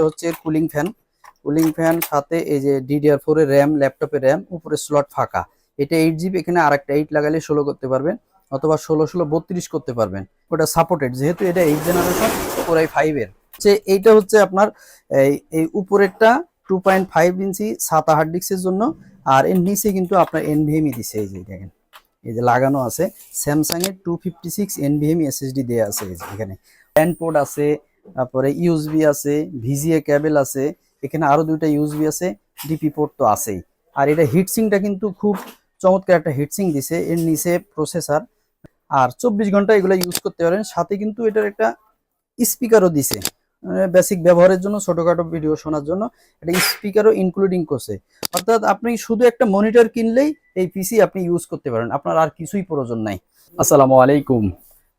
এটা হচ্ছে cooling fan cooling fan সাথে এই যে ডিডিআর ফোর এর র্যাম ল্যাপটপের র্যাম উপরে স্লট ফাঁকা। এটা এইট জিবি এখানে আর একটা এইট লাগালে ষোলো করতে পারবেন, অথবা ষোলো ষোলো বত্রিশ করতে পারবেন। ওটা সাপোর্টেড যেহেতু এটা এইট জেনারেশন কোরাই ফাইভের হচ্ছে এইটা হচ্ছে আপনার এই উপরেরটা টু পয়েন্ট ফাইভ ইঞ্চি, সাতা হার্ড ডিস্কের জন্য। আর এর নিচে কিন্তু আপনার এনভিএমই দিছে, এই যে দেখেন। এই যে লাগানো আছে। স্যামসাং এর two fifty six NVMe SSD দেওয়া আছে যে এখানে। ব্যান্ড পোর্ট আছে তারপরে ইউএসবি আছে, ভিজিএ ক্যাবেল আছে, এখানে আরও দুইটা ইউএসবি আছে ডিপি পোর্ট তো আছেই। আর এটা হিটসিংটা কিন্তু খুব চমৎকার একটা হিটসিং দিছে, এর নিচে প্রসেসার আর চব্বিশ ঘণ্টা এগুলো ইউজ করতে পারেন, সাথে কিন্তু এটার একটা স্পিকারও দিছে। বেসিক ব্যবহারের জন্য, ছোটখাটো ভিডিও শোনার জন্য একটা স্পিকারও ইনক্লুডিং করছে। অর্থাৎ আপনি শুধু একটা মনিটর কিনলেই এই পিসি আপনি ইউজ করতে পারেন, আপনার আর কিছুই প্রয়োজন নাই। আসসালামু আলাইকুম।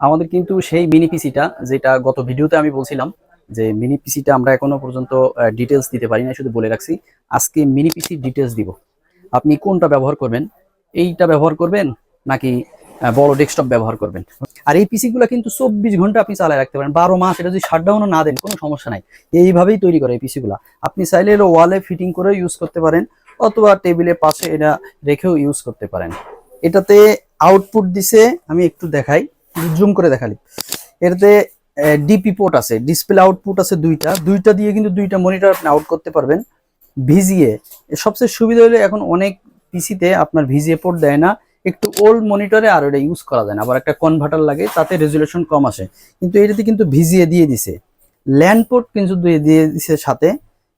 আমাদের কিন্তু সেই মিনি পিসিটা যেটা গত ভিডিওতে আমি বলছিলাম, যে মিনি পিসিটা আমরা এখনও পর্যন্ত ডিটেলস দিতে পারি না শুধু বলে রাখছি, আজকে মিনি পিসি ডিটেলস দিব। আপনি কোনটা ব্যবহার করবেন? এইটা ব্যবহার করবেন, নাকি বড় ডেস্কটপ ব্যবহার করবেন? আর এই পিসি গুলা কিন্তু চব্বিশ ঘণ্টা আপনি চালায় রাখতে পারেন, বারো মাস, এটা যদি শাটডাউনও না দেন, কোনো সমস্যা নাই। এইভাবেই তৈরি করে এই পিসি গুলা আপনি চাইলে এটা ওয়ালে ফিটিং করে ইউজ করতে পারেন, অথবা টেবিলের পাশে এটা রেখেও ইউজ করতে পারেন। এটাতে আউটপুট দিছে, আমি একটু দেখাই। জুম করে দেখালি। এটাতে ডিপি পোর্ট আছে ডিসপ্লে আউটপুট আছে দুইটা। দুইটা দিয়ে কিন্তু দুইটা মনিটর আপনি আউট করতে পারবেন। ভিজিএ সবচেয়ে সুবিধা হলো এখন অনেক পিসিতে আপনার ভিজিএ পোর্ট দেয় না। একটু ওল্ড মনিটরে আর এটা ইউজ করা যায় না। আবার একটা কনভার্টার লাগে, তাতে রেজুলেশন কম আসে। কিন্তু এটাতে কিন্তু ভিজিএ দিয়ে দিছে। ল্যান্ড পোর্ট কিন্তু দিয়ে দিয়ে দিছে সাথে।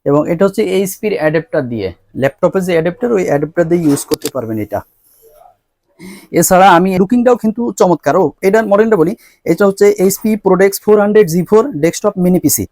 এবং এটা হচ্ছে এইচপির অ্যাডাপ্টার দিয়ে। ল্যাপটপের যে অ্যাডাপ্টার ওই অ্যাডাপ্টার দিয়ে ইউজ করতে পারবেন এটা। এছাড়া আমি লুকিংটাও কিন্তু চমৎকার। ও এটার মডেলটা বলি, এটা হচ্ছে HP ProDesk four hundred G four desktop mini PC